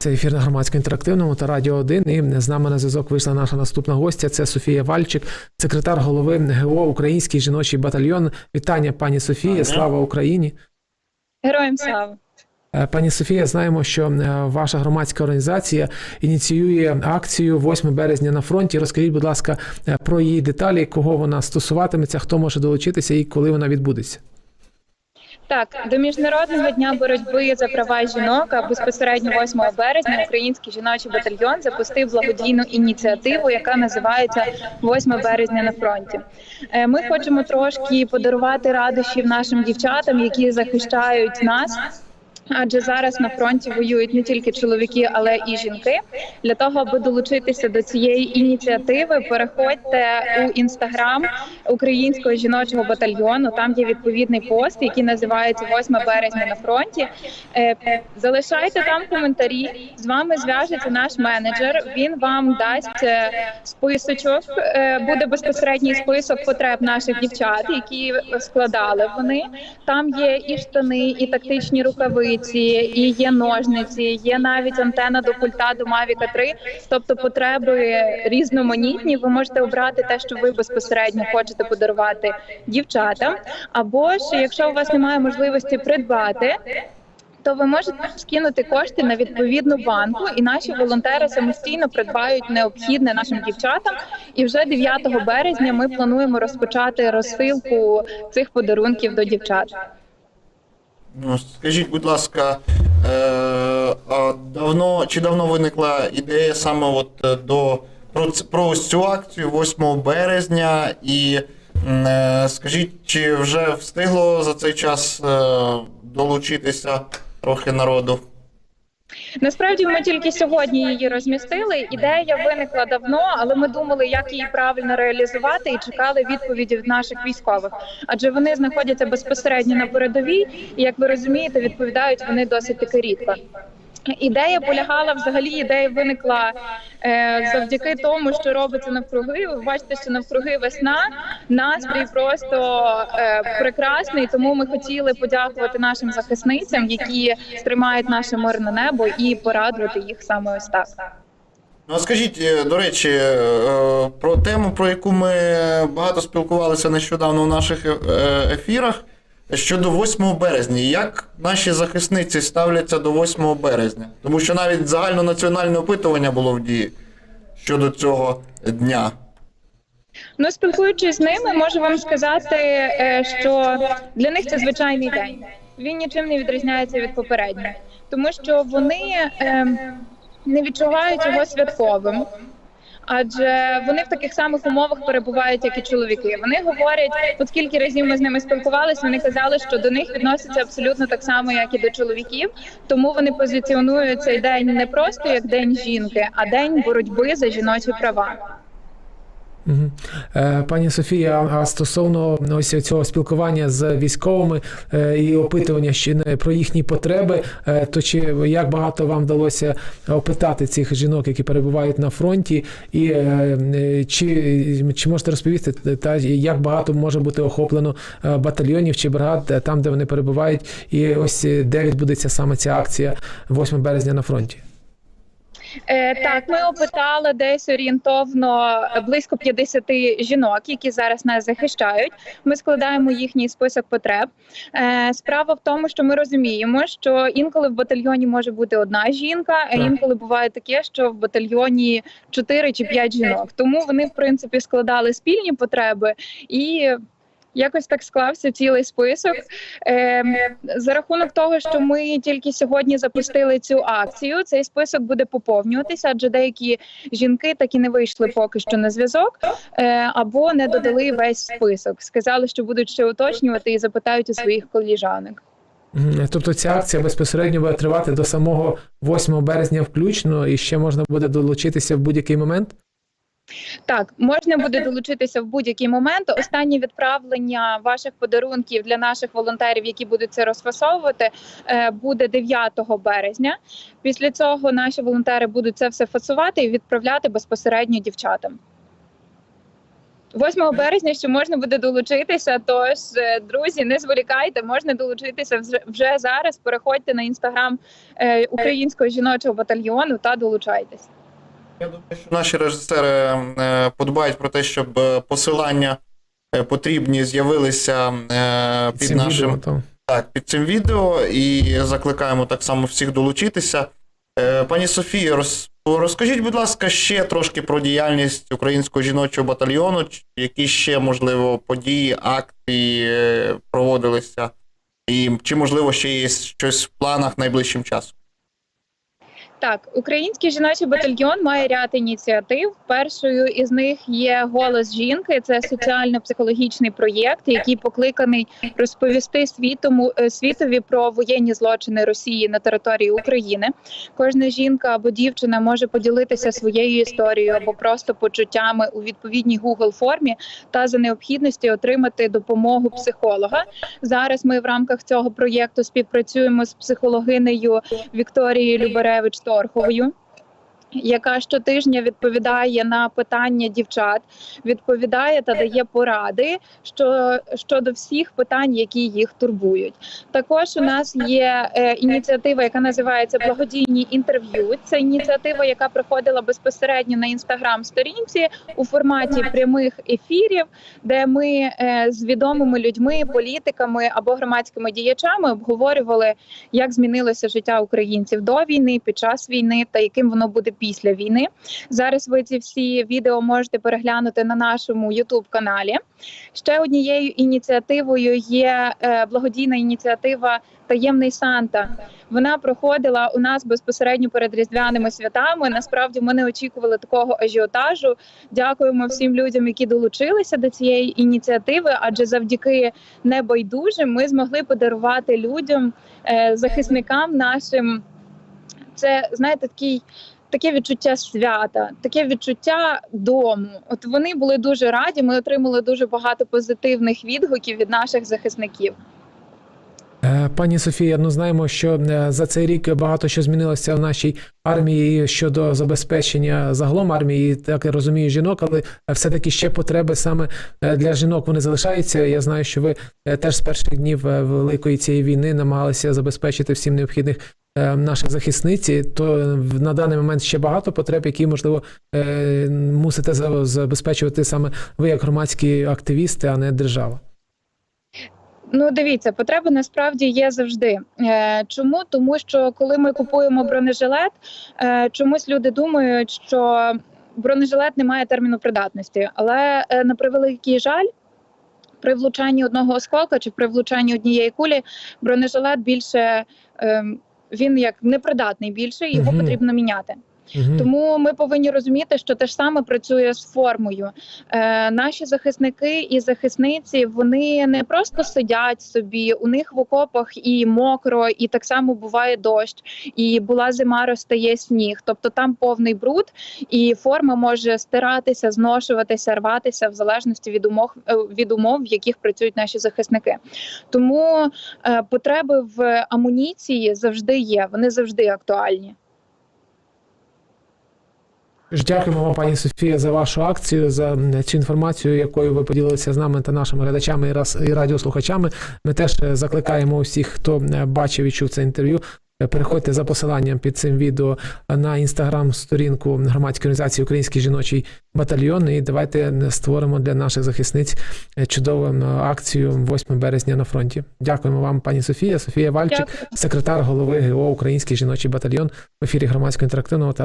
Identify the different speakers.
Speaker 1: Це ефір на громадсько інтерактивному та радіо 1. І з нами на зв'язок вийшла наша наступна гостя. Це Софія Вальчик, секретар голови ГО Український жіночий батальйон. Вітання, пані Софія. Слава Україні.
Speaker 2: Героям слава.
Speaker 1: Е, Пані Софія, знаємо, що е, ваша громадська організація ініціює акцію 8 березня на фронті. Розкажіть, будь ласка, е, про її деталі, кого вона стосуватиметься, хто може долучитися і коли вона відбудеться.
Speaker 2: Так, до міжнародного дня боротьби за права жінок безпосередньо 8 березня Український жіночий батальйон запустив благодійну ініціативу, яка називається 8 березня на фронті. Е, Ми хочемо трошки подарувати радощів нашим дівчатам, які захищають нас. Адже зараз на фронті воюють не тільки чоловіки, але і жінки. Для того аби долучитися до цієї ініціативи, переходьте у інстаграм українського жіночого батальйону. Там є відповідний пост, який називається 8 березня на фронті. Е, Залишайте там коментарі. З вами зв'яжеться наш менеджер. Він вам дасть е, списочок. е, Буде безпосередній список потреб наших дівчат, які складали вони. Там є і штани, і тактичні рукавиці, і є ножниці, є навіть антена до пульта до Mavic 3. Тобто потреби різноманітні. Ви можете обрати те, що ви безпосередньо хочете подарувати дівчатам. Або ж, якщо у вас немає можливості придбати. То ви можете скинути кошти на відповідну банку, і наші волонтери самостійно придбають необхідне нашим дівчатам. І вже 9 березня ми плануємо розпочати розсилку цих подарунків до дівчат.
Speaker 3: Ну, скажіть, будь ласка, е, а давно чи давно виникла ідея саме от е, до про, про ось цю акцію 8 березня, і е, скажіть, чи вже встигло за цей час долучитися трохи народу?
Speaker 2: Насправді ми тільки сьогодні її розмістили. Ідея виникла давно, але ми думали, як її правильно реалізувати, і чекали відповіді від наших військових. Адже вони знаходяться безпосередньо на передовій, і як ви розумієте, відповідають вони досить таки рідко. Ідея полягала взагалі. Ідея виникла е, завдяки тому, що робиться навкруги. Ви бачите, що навкруги весна настрій просто е, прекрасний. Тому ми хотіли подякувати нашим захисницям, які стримають наше мирне небо, і порадувати їх саме ось так.
Speaker 3: Ну, скажіть, е, до речі, е, про тему, про яку ми багато спілкувалися нещодавно в наших е, ефірах щодо 8 березня. Як наші захисниці ставляться до 8 березня? Тому що навіть загальнонаціональне опитування було в дії щодо цього дня.
Speaker 2: Ну, спілкуючись з ними, можу вам сказати, е, що для них це звичайний день. Він нічим не відрізняється від попереднього, тому що вони е, не відчувають його святковим. Адже вони в таких самих умовах перебувають, як і чоловіки. Вони говорять, от скільки разів ми з ними спілкувалися, вони казали, що до них відносяться абсолютно так само, як і до чоловіків. Тому вони позиціонують цей день не просто як день жінки, а день боротьби за жіночі права.
Speaker 1: Е, Пані Софія, а стосовно ось цього спілкування з військовими е, і опитування про їхні потреби, е, то чи як багато вам вдалося опитати цих жінок, які перебувають на фронті, і чи, чи можете розповісти та як багато може бути охоплено батальйонів чи бригад там, де вони перебувають, і ось де відбудеться саме ця акція 8 березня на фронті?
Speaker 2: Е, так, ми опитали десь орієнтовно близько 50 жінок, які зараз нас захищають. Ми складаємо їхній список потреб. Е, справа в тому, що ми розуміємо, що інколи в батальйоні може бути одна жінка, а інколи буває таке, що в батальйоні 4 чи 5 жінок. Тому вони, в принципі, складали спільні потреби і. Якось так склався цілий список. Е, за рахунок того, що ми тільки сьогодні запустили цю акцію, цей список буде поповнюватися, адже деякі жінки так і не вийшли поки що на зв'язок, е, або не додали весь список. Сказали, що будуть ще уточнювати і запитають у своїх коліжанок.
Speaker 1: Тобто ця акція безпосередньо буде тривати до самого 8 березня включно, і ще можна буде долучитися в будь-який момент.
Speaker 2: Так, можна буде долучитися в будь-який момент. Останнє відправлення ваших подарунків для наших волонтерів, які будуть це розфасовувати, е, буде 9 березня. Після цього наші волонтери будуть це все фасувати і відправляти безпосередньо дівчатам. 8 березня ще можна буде долучитися. Тож, е, друзі, не зволікайте, можна долучитися вже, вже зараз. Переходьте на інстаграм е, українського жіночого батальйону та долучайтесь.
Speaker 3: Я думаю, що наші режисери е, подбають про те, щоб е, посилання е, потрібні з'явилися під
Speaker 1: Цим
Speaker 3: нашим
Speaker 1: відео,
Speaker 3: так, під цим відео і закликаємо так само всіх долучитися. Пані Софія, роз, розкажіть, будь ласка, ще трошки про діяльність українського жіночого батальйону, які ще, можливо, події, акції проводилися, і чи, можливо, ще є щось в планах найближчим часом.
Speaker 2: Так, український жіночий батальйон має ряд ініціатив. Першою із них є голос жінки. Це соціально-психологічний проєкт, який покликаний розповісти світому е, світові про воєнні злочини Росії на території України. Кожна жінка або дівчина може поділитися своєю історією або просто почуттями у відповідній Google формі та за необхідності отримати допомогу психолога. Зараз ми в рамках цього проєкту співпрацюємо з психологинею Вікторією Thor, Hoyun, Яка щотижня відповідає на питання дівчат, відповідає та дає поради що, щодо всіх питань, які їх турбують. Також у нас є е, ініціатива, яка називається благодійні інтерв'ю. Це ініціатива, яка проходила безпосередньо на інстаграм-сторінці у форматі прямих ефірів, де ми е, з відомими людьми, політиками або громадськими діячами обговорювали, як змінилося життя українців до війни, під час війни та яким воно буде після війни. Зараз ви ці всі відео можете переглянути на нашому youtube каналі. Ще однією ініціативою є е, благодійна ініціатива Таємний Санта. Вона проходила у нас безпосередньо перед різдвяними святами. Насправді ми не очікували такого ажіотажу. Дякуємо всім людям, які долучилися до цієї ініціативи. Адже завдяки небайдужим ми змогли подарувати людям, е, захисникам нашим. Це знаєте, такий. Таке відчуття свята, таке відчуття дому. От вони були дуже раді. Ми отримали дуже багато позитивних відгуків від наших захисників.
Speaker 1: Е, Пані Софія, ну знаємо, що е, за цей рік багато що змінилося в нашій армії щодо забезпечення загалом армії, так я розумію, жінок, але все-таки ще потреби саме е, для жінок вони залишаються. Я знаю, що ви теж з перших днів великої цієї війни намагалися забезпечити всім необхідних наших захисниці. То е, на даний момент ще багато потреб, які можливо е, мусите забезпечувати саме ви як громадські активісти, а не держава.
Speaker 2: Ну, дивіться, потреби насправді є завжди. Е, чому? Тому що коли ми купуємо бронежилет, е, чомусь люди думають, що бронежилет не має терміну придатності. Але е, на превеликий жаль, при влучанні одного осколка чи при влучанні однієї кулі бронежилет більше е, він як непридатний більше, його потрібно міняти.
Speaker 1: Мгм.
Speaker 2: Тому ми повинні розуміти, що те ж саме працює з формою. Е, наші захисники і захисниці вони не просто сидять собі, у них в окопах і мокро, і так само буває дощ, і була зима, розтає сніг. Тобто там повний бруд, і форма може стиратися, зношуватися, рватися в залежності від умов е, від умов, в яких працюють наші захисники. Тому е, потреби в амуніції завжди є, вони завжди актуальні.
Speaker 1: Ж Дякуємо вам, пані Софія, за вашу акцію, за цю інформацію, якою ви поділилися з нами та нашими глядачами і раз і радіослухачами. Ми теж е, закликаємо усіх, хто е, бачив і чув це інтерв'ю. е, Переходьте за посиланням під цим відео на інстаграм-сторінку громадської організації Український жіночий батальйон. І давайте е, створимо для наших захисниць е, чудову акцію 8 березня на фронті. Дякуємо вам, пані Софія. Софія Вальчик,
Speaker 2: Дякую.
Speaker 1: секретар голови ГО Український жіночий батальйон в ефірі громадського інтерактивного